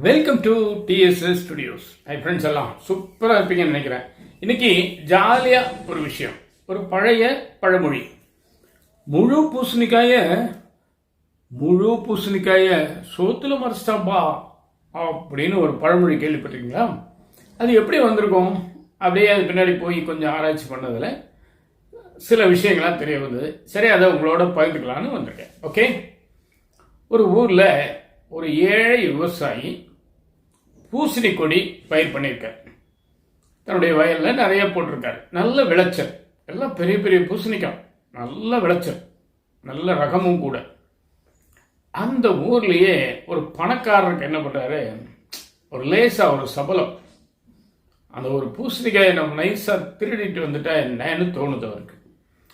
Welcome to TSS studios hi friends எல்லாம். சூப்பராக இருப்பீங்கன்னு நினைக்கிறேன். இன்னைக்கு ஜாலியாக ஒரு விஷயம். ஒரு பழைய பழமொழி. முழு பூசணிக்காய முழு பூசணிக்காய சோத்துல மறைச்சிட்டாப்பா அப்படின்னு ஒரு பழமொழி கேள்விப்பட்டிருக்கீங்களா? அது எப்படி வந்திருக்கும்? அப்படியே அது பின்னாடி போய் கொஞ்சம் ஆராய்ச்சி பண்ணதில் சில விஷயங்கள்லாம் தெரிய வந்தது சரி அதை உங்களோட பகிர்ந்துக்கலான்னு வந்திருக்கேன். ஓகே ஒரு ஊரில் ஒரு ஏழை விவசாயி பூசணி கொடி பயிர் பண்ணியிருக்கார் தன்னுடைய வயலில் நிறைய போட்டிருக்காரு. நல்ல விளைச்சல். எல்லாம் பெரிய பெரிய பூசணிக்காய். நல்ல விளைச்சல். நல்ல ரகமும் கூட. அந்த ஊர்லேயே ஒரு பணக்காரருக்கு என்ன பண்ணுறாரு ஒரு லேசாக ஒரு சபலம். அந்த ஒரு பூசணிக்காயை நம்ம நைஸாக திருடிட்டு வந்துட்டா என்னன்னு தோணுது அவருக்கு.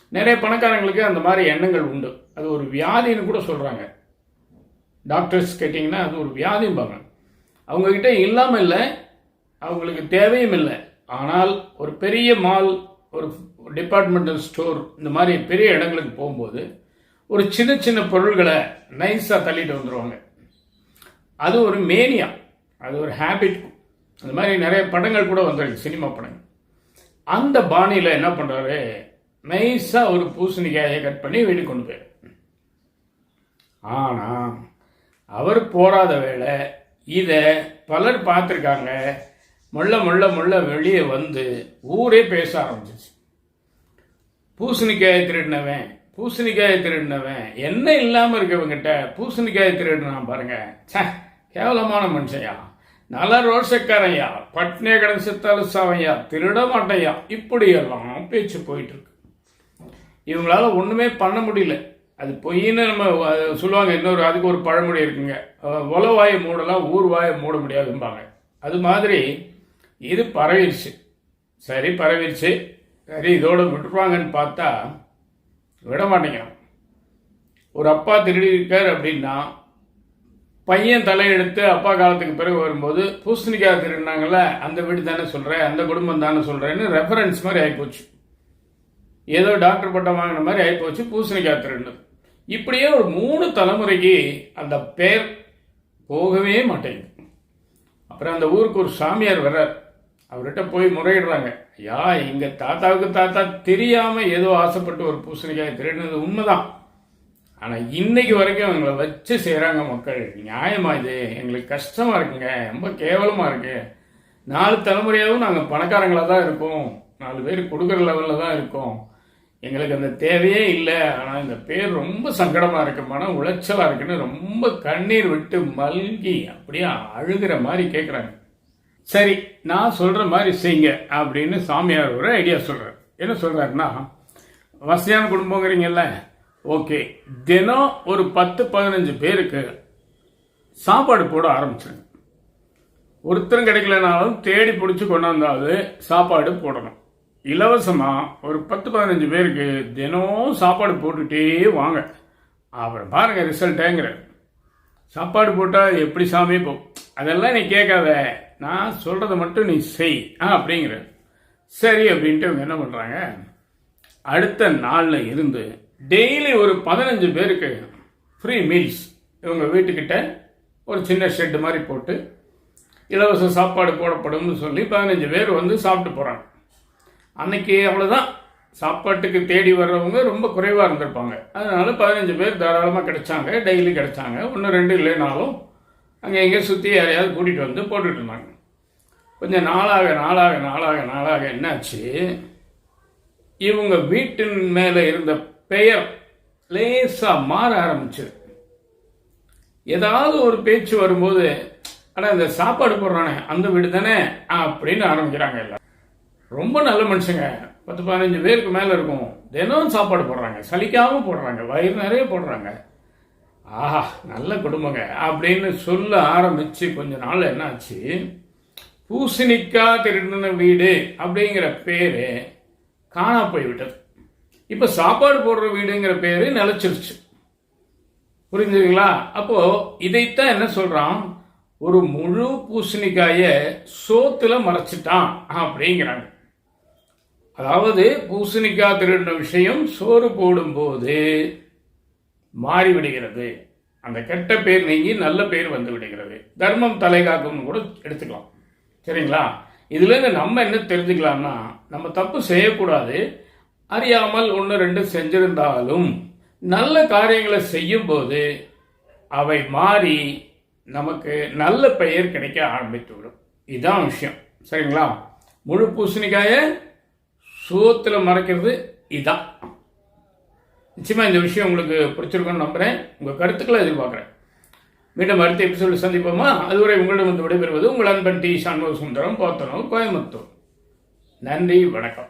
நிறைய பணக்காரங்களுக்கு அந்த மாதிரி எண்ணங்கள் உண்டு. அது ஒரு வியாதின்னு கூட சொல்கிறாங்க டாக்டர்ஸ் கேட்டிங்கன்னா அது ஒரு வியாதிம்பாங்க அவங்கக்கிட்ட இல்லாமல் இல்லை அவங்களுக்கு தேவையும் இல்லை. ஆனால் ஒரு பெரிய மால் ஒரு டிபார்ட்மெண்டல் ஸ்டோர் இந்த மாதிரி பெரிய இடங்களுக்கு போகும்போது ஒரு சின்ன சின்ன பொருள்களை நைஸாக தள்ளிட்டு வந்துடுவாங்க அது ஒரு மேனியா அது ஒரு ஹேபிட் அந்த மாதிரி நிறைய படங்கள் கூட வந்துருக்கு சினிமா படங்கள். அந்த பாணியில் என்ன பண்ணுறாரு நைஸாக ஒரு பூசணிக்காயை கட் பண்ணி வீடு கொண்டு போயிரு. ஆனால் அவர் போராத வேலை இதை பலர் பார்த்துருக்காங்க. முள்ள முள்ள முள்ள வெளியே வந்து ஊரே பேச ஆரம்பிச்சிச்சு. பூசணிக்காயை திருடினவன் பூசணிக்காயை திருடினவன் என்ன இல்லாமல் இருக்கவங்கிட்ட பூசணிக்காயை திருடினான் பாருங்க. ச்சே கேவலமான மனுஷன்யா. நல்ல ரோஷக்காரையா பட்னிய கடன் செத்தாலும் சாவையா திருட மாட்டையா இப்படியெல்லாம் பேச்சு போயிட்டு இருக்கு. இவங்களால ஒன்றுமே பண்ண முடியல. அது பொய்ன்னு நம்ம சொல்லுவாங்க இன்னொரு அதுக்கு ஒரு பழமொழி இருக்குங்க. உலவாயை மூடலாம் ஊர் வாயை மூட முடியாதும்பாங்க. அது மாதிரி இது பரவிடுச்சு சரி பரவிடுச்சு சரி இதோட விட்டுருவாங்கன்னு பார்த்தா விட மாட்டேங்கிறான். ஒரு அப்பா திருடி இருக்கார் அப்படின்னா பையன் தலையெடுத்து அப்பா காலத்துக்கு பிறகு வரும்போது பூசணிக்காய் திருடினாங்கள அந்த வீடு தானே சொல்கிறேன் அந்த குடும்பம் தானே சொல்கிறேன்னு ரெஃபரன்ஸ் மாதிரி ஆகிப்போச்சு ஏதோ டாக்டர் பட்டம் வாங்கின மாதிரி ஆகிப்போச்சு பூசணிக்காய் திருடினது. இப்படியே ஒரு மூணு தலைமுறைக்கு அந்த பேர் போகவே மாட்டேங்குது. அப்புறம் அந்த ஊருக்கு ஒரு சாமியார் வர்றார். அவர்கிட்ட போய் முறையிடுறாங்க. ஐயா எங்கள் தாத்தாவுக்கு தாத்தா தெரியாம ஏதோ ஆசைப்பட்டு ஒரு பூசணிக்காய் திருடினது உண்மைதான். ஆனா இன்னைக்கு வரைக்கும் எங்களை வச்சு செய்கிறாங்க மக்கள். நியாயமா இது? எங்களுக்கு கஷ்டமா இருக்குங்க. ரொம்ப கேவலமா இருக்கு. நாலு தலைமுறையாகவும் நாங்கள் பணக்காரங்களாக தான் இருக்கோம். நாலு பேர் கொடுக்குற லெவலில் தான் இருக்கோம். எங்களுக்கு அந்த தேவையே இல்லை. ஆனால் இந்த பேர் ரொம்ப சங்கடமாக இருக்கு மன உளைச்சலாக இருக்குன்னு ரொம்ப கண்ணீர் விட்டு மல்கி அப்படியே அழுகிற மாதிரி கேட்குறாங்க சரி நான் சொல்கிற மாதிரி செய்யுங்க அப்படின்னு சாமியார் ஒரு ஐடியா சொல்கிறார் என்ன சொல்கிறாருன்னா வசதியான குடும்பங்கிறீங்கல்ல ஓகே தினம் ஒரு பத்து பதினஞ்சு பேருக்கு சாப்பாடு போட ஆரம்பிச்சிருங்க. ஒருத்தரும் கிடைக்கலனாலும் தேடி பிடிச்சி கொண்டாந்தாவது சாப்பாடு போடணும். இலவசமாக ஒரு பத்து பதினஞ்சு பேருக்கு தினம் சாப்பாடு போட்டுகிட்டே வாங்க. அப்புறம் பாருங்கள் ரிசல்ட்டேங்கிற சாப்பாடு போட்டால் எப்படி சாமி போ? அதெல்லாம் நீ கேட்காத. நான் சொல்கிறத மட்டும் நீ செய் ஆ அப்படிங்கிற சரி அப்படின்ட்டு அவங்க என்ன பண்ணுறாங்க அடுத்த நாளில் இருந்து டெய்லி ஒரு பதினஞ்சு பேருக்கு ஃப்ரீ மீல்ஸ் இவங்க வீட்டுக்கிட்ட ஒரு சின்ன ஷெட்டு மாதிரி போட்டு இலவச சாப்பாடு போடப்படும்னு சொல்லி பதினஞ்சு பேர் வந்து சாப்பிட்டு போகிறாங்க அன்னைக்கு அவ்வளோதான் சாப்பாட்டுக்கு தேடி வர்றவங்க ரொம்ப குறைவாக இருந்திருப்பாங்க. அதனால பதினஞ்சு பேர் தாராளமாக கிடைச்சாங்க டெய்லி கிடைச்சாங்க. ஒன்று ரெண்டு இல்லைனாலும் அங்கே எங்கேயோ சுற்றி யாரையாவது கூட்டிகிட்டு வந்து போட்டுட்டு இருந்தாங்க. கொஞ்சம் நாளாக நாளாக நாளாக நாளாக என்னாச்சு? இவங்க வீட்டின் மேலே இருந்த பெயர் லேசாக மாற ஆரம்பிச்சது. ஏதாவது ஒரு பேச்சு வரும்போது ஆனால் இந்த சாப்பாடு போடுறானே அந்த வீடு தானே? அப்படின்னு ஆரம்பிக்கிறாங்க எல்லாம் ரொம்ப நல்ல மனுஷங்க. பத்து பதினஞ்சு பேருக்கு மேலே இருக்கும். தினம் சாப்பாடு போடுறாங்க. சலிக்காம போடுறாங்க. வயிறு நிறைய போடுறாங்க. ஆஹா நல்ல குடும்பங்க. அப்படின்னு சொல்ல ஆரம்பிச்சு கொஞ்ச நாள் என்னாச்சு? பூசணிக்காய் திருடின வீடு அப்படிங்கிற பேரு காணா போய்விட்டது. இப்போ சாப்பாடு போடுற வீடுங்கிற பேரு நிலைச்சிருச்சு. புரிஞ்சுதுங்களா? அப்போ இதைத்தான் என்ன சொல்றான்? ஒரு முழு பூசணிக்காய சோத்துல மறைச்சிட்டான் அப்படிங்கிறாங்க. அதாவது பூசணிக்காய் திருடின விஷயம் சோறு போடும்போது மாறிவிடுகிறது. அந்த கெட்ட பேர் நீங்கி நல்ல பேர் வந்து விடுகிறது. தர்மம் தலை காக்கும்னு கூட எடுத்துக்கலாம். சரிங்களா? இதுலேருந்து நம்ம என்ன தெரிஞ்சுக்கலாம்னா நம்ம தப்பு செய்யக்கூடாது. அறியாமல் ஒன்று ரெண்டு செஞ்சிருந்தாலும் நல்ல காரியங்களை செய்யும்போது அவை மாறி நமக்கு நல்ல பெயர் கிடைக்க ஆரம்பித்து விடும் இதுதான் விஷயம். சரிங்களா? முழு பூசணிக்காயை சோத்தில் மறைக்கிறது இதுதான் நிச்சயமாக இந்த விஷயம் உங்களுக்கு பிடிச்சிருக்கும்னு நம்புகிறேன் உங்கள் கருத்துக்களை எதிர்பார்க்குறேன். மீண்டும் அடுத்த எபிசோடு சந்திப்போமா? அதுவரை உங்களிடம் வந்து விடைபெறுவது உங்கள் அன்பன் டி. சண்முக சுந்தரம் போத்தனம் கோயம்புத்தூர். நன்றி வணக்கம்.